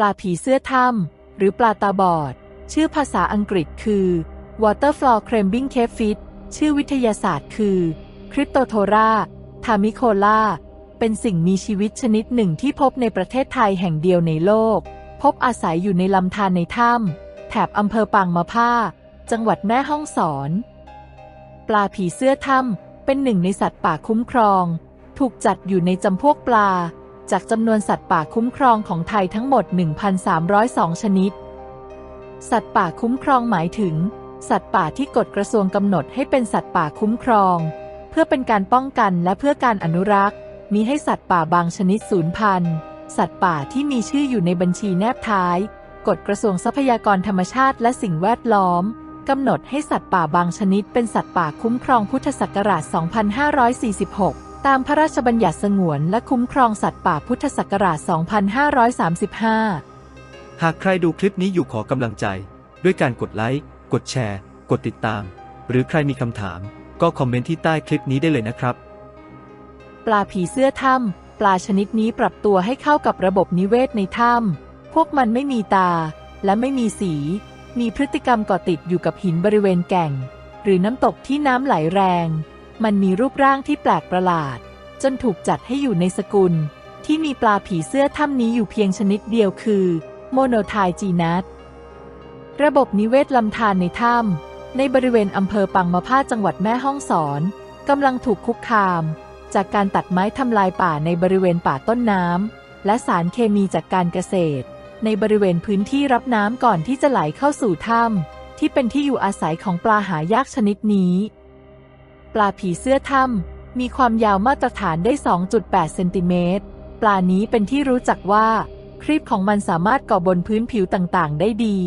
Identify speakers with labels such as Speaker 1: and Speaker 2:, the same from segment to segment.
Speaker 1: ปลาผีเสื้อถ้ำหรือปลาตาบอด ชื่อภาษาอังกฤษคือ Waterflower Crabbing Cavefish ชื่อวิทยาศาสตร์คือ Cryptotora Thamicola เป็นสิ่งมีชีวิตชนิดหนึ่งที่พบในประเทศไทยแห่งเดียวในโลก พบอาศัยอยู่ในลำธารในถ้ำแถบอำเภอปางมะผ้า จังหวัดแม่ฮ่องสอน ปลาผีเสื้อถ้ำเป็นหนึ่งในสัตว์ป่าคุ้มครอง ถูกจัดอยู่ในจำพวกปลา จากจำนวนสัตว์ป่าคุ้มครองของไทยทั้งหมด 1,302 ชนิด สัตว์ป่าคุ้มครองหมายถึง สัตว์ป่าที่กฎกระทรวงกำหนดให้เป็นสัตว์ป่าคุ้มครอง เพื่อเป็นการป้องกันและเพื่อการอนุรักษ์มิให้สัตว์ป่าบางชนิดสูญพันธุ์ สัตว์ป่าที่มีชื่ออยู่ในบัญชีแนบท้าย กฎกระทรวงทรัพยากรธรรมชาติและสิ่งแวดล้อมกำหนดให้สัตว์ป่าบางชนิดเป็นสัตว์ป่าคุ้มครองพุทธศักราช 2546 ตามพระราชบัญญัติสงวนและคุ้มครองสัตว์ป่าพุทธศักราช 2535
Speaker 2: หากใครดูคลิปนี้อยู่ขอกำลังใจ ด้วยการกดไลค์ กดแชร์ กดติดตาม หรือใครมีคำถาม ก็คอมเมนต์ที่ใต้คลิปนี้ได้เลยนะครับ
Speaker 1: ปลาผีเสื้อถ้ำปลาชนิดนี้ปรับตัวให้เข้ากับระบบนิเวศในถ้ำพวกมันไม่มีตา และไม่มีสี มีพฤติกรรมเกาะติดอยู่กับหินบริเวณแก่ง หรือน้ำตกที่น้ำไหลแรง มันมีรูปร่างที่แปลกประหลาด จนถูกจัดให้อยู่ในสกุล ที่มีปลาผีเสื้อถ้ำนี้อยู่เพียงชนิดเดียวคือ โมโนไทจีนัสระบบนิเวศลำธารในถ้ำในบริเวณอำเภอปังมะผ้าจังหวัดแม่ฮ่องสอน กำลังถูกคุกคาม จากการตัดไม้ทำลายป่าในบริเวณป่าต้นน้ำและสารเคมีจากการเกษตร ในบริเวณพื้นที่รับน้ำก่อนที่จะไหลเข้าสู่ถ้ำที่เป็นที่อยู่อาศัยของปลาหายากชนิดนี้ ปลาผีเสื้อถ้ำมีความยาวมาตรฐานได้ 2.8 เซนติเมตร ปลานี้เป็นที่รู้จักว่า ครีบของมันสามารถเกาะบนพื้นผิวต่างๆ ได้ดี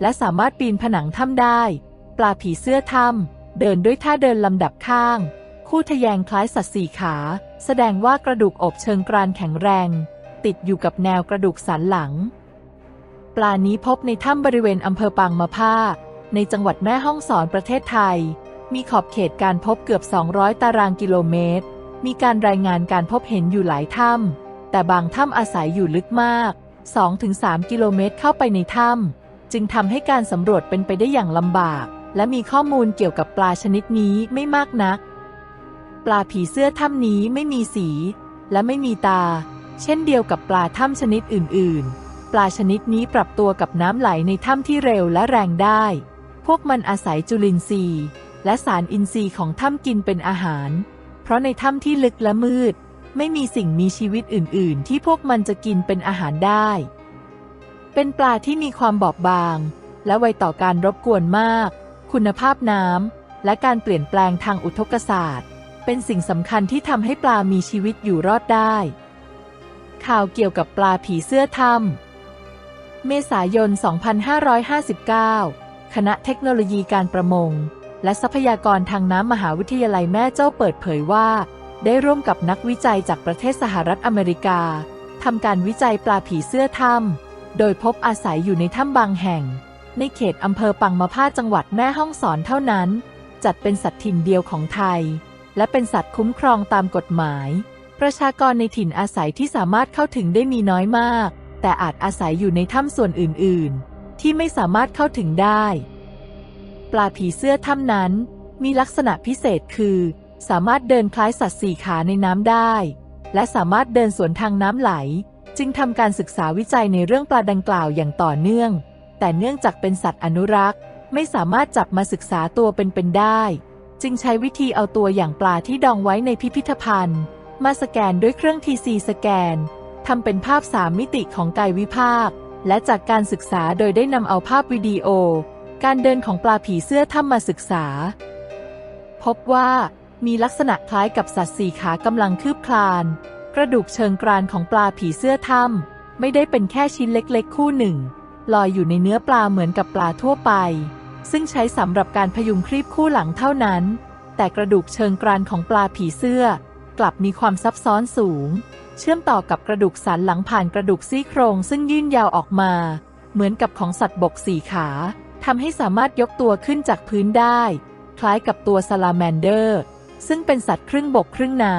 Speaker 1: และสามารถปีนผนังถ้ำได้ ปลาผีเสื้อถ้ำเดินด้วยท่าเดินลำดับข้าง คู่ทะแยงคล้ายสัตว์สี่ขา แสดงว่ากระดูกอกเชิงกรานแข็งแรง ติดอยู่กับแนวกระดูกสันหลัง ปลานี้พบในถ้ำบริเวณอำเภอปางมะผ้าในจังหวัดแม่ฮ่องสอนประเทศไทย มีขอบเขตการพบเกือบ 200 ตารางกิโลเมตร มีการรายงานการพบเห็นอยู่หลายถ้ำแต่บางถ้ำอาศัยอยู่ลึกมาก 2-3 กิโลเมตรเข้าไปในถ้ำจึงทำให้การสำรวจเป็นไปได้อย่างลำบาก และมีข้อมูลเกี่ยวกับปลาชนิดนี้ไม่มากนัก ปลาผีเสื้อถ้ำนี้ไม่มีสี และไม่มีตา เช่นเดียวกับปลาถ้ำชนิดอื่น ๆ ปลาชนิดนี้ปรับตัวกับน้ำไหลในถ้ำที่เร็วและแรงได้ พวกมันอาศัยจุลินทรีย์ และสารอินทรีย์ของถ้ำกินเป็นอาหาร เพราะในถ้ำที่ลึกและมืด ไม่มีสิ่งมีชีวิตอื่น ๆ ที่พวกมันจะกินเป็นอาหารได้ เป็นปลาที่มีความบอบบาง และไวต่อการรบกวนมาก คุณภาพน้ำและการเปลี่ยนแปลงทางอุทกศาสตร์ เป็นสิ่งสำคัญที่ทำให้ปลามีชีวิตอยู่รอดได้ ข่าวเกี่ยวกับปลาผีเสื้อถ้ำเมษายน 2559 คณะเทคโนโลยีการประมง และทรัพยากรทางน้ำมหาวิทยาลัยแม่เจ้าเปิดเผยว่า ได้ร่วมกับนักวิจัยจากประเทศสหรัฐอเมริกาทำการวิจัยปลาผีเสื้อถ้ำโดยพบอาศัยอยู่ในถ้ำบางแห่ง ในเขตอำเภอปังมะผ้าจังหวัดแม่ฮ่องสอนเท่านั้น จัดเป็นสัตว์ถิ่นเดียวของไทย และเป็นสัตว์คุ้มครองตามกฎหมาย ประชากรในถิ่นอาศัยที่สามารถเข้าถึงได้มีน้อยมาก แต่อาจอาศัยอยู่ในถ้ำส่วนอื่น ๆ ที่ไม่สามารถเข้าถึงได้ ปลาผีเสื้อถ้ำนั้น มีลักษณะพิเศษคือ สามารถเดินคล้ายสัตว์สี่ขาในน้ำได้ และสามารถเดินสวนทางน้ำไหล จึงทำการศึกษาวิจัยในเรื่องปลาดังกล่าวอย่างต่อเนื่อง แต่เนื่องจากเป็นสัตว์อนุรักษ์ ไม่สามารถจับมาศึกษาตัวเป็นๆได้ จึงใช้วิธีเอาตัวอย่างปลาที่ดองไว้ในพิพิธภัณฑ์ มาสแกนด้วยเครื่องทีซีสแกนทำเป็นภาพสามมิติของกายวิภาค และจากการศึกษาโดยได้นำเอาภาพวิดีโอ การเดินของปลาผีเสื้อถ้ำมาศึกษา พบว่ามีลักษณะคล้ายกับสัตว์สี่ขากำลังคืบคลาน กระดูกเชิงกรานของปลาผีเสื้อถ้ำไม่ได้เป็นแค่ชิ้นเล็กๆ คู่หนึ่ง ลอยอยู่ในเนื้อปลาเหมือนกับปลาทั่วไป ซึ่งใช้สำหรับการพยุงครีบคู่หลังเท่านั้น แต่กระดูกเชิงกรานของปลาผีเสื้อ กลับมีความซับซ้อนสูง เชื่อมต่อกับกระดูกสันหลังผ่านกระดูกซี่โครงซึ่งยื่นยาวออกมา เหมือนกับของสัตว์บกสี่ขา ทำให้สามารถยกตัวขึ้นจากพื้นได้ คล้ายกับตัวซาลาแมนเดอร์ ซึ่งเป็นสัตว์ครึ่งบกครึ่งน้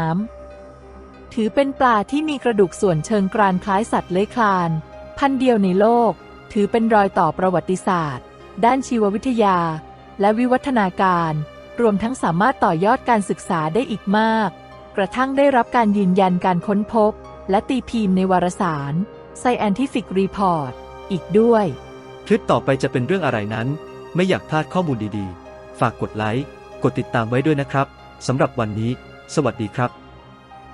Speaker 1: ำ ถือเป็นปลาที่มีกระดูกส่วนเชิงกรานคล้ายสัตว์เลื้อยคลาน พันเดียวในโลก ถือเป็นรอยต่อประวัติศาสตร์ ด้านชีววิทยา และวิวัฒนาการ รวมทั้งสามารถต่อยอดการศึกษาได้อีกมาก กระทั่งได้รับการยืนยันการค้นพบ และตีพิมพ์ในวารสาร Scientific Report อีกด้วย
Speaker 2: คลิปต่อไปจะเป็นเรื่องอะไรนั้น ไม่อยากพลาดข้อมูลดีๆ ฝากกดไลค์ กดติดตามไว้ด้วยนะครับ สำหรับวันนี้ สวัสดีครับ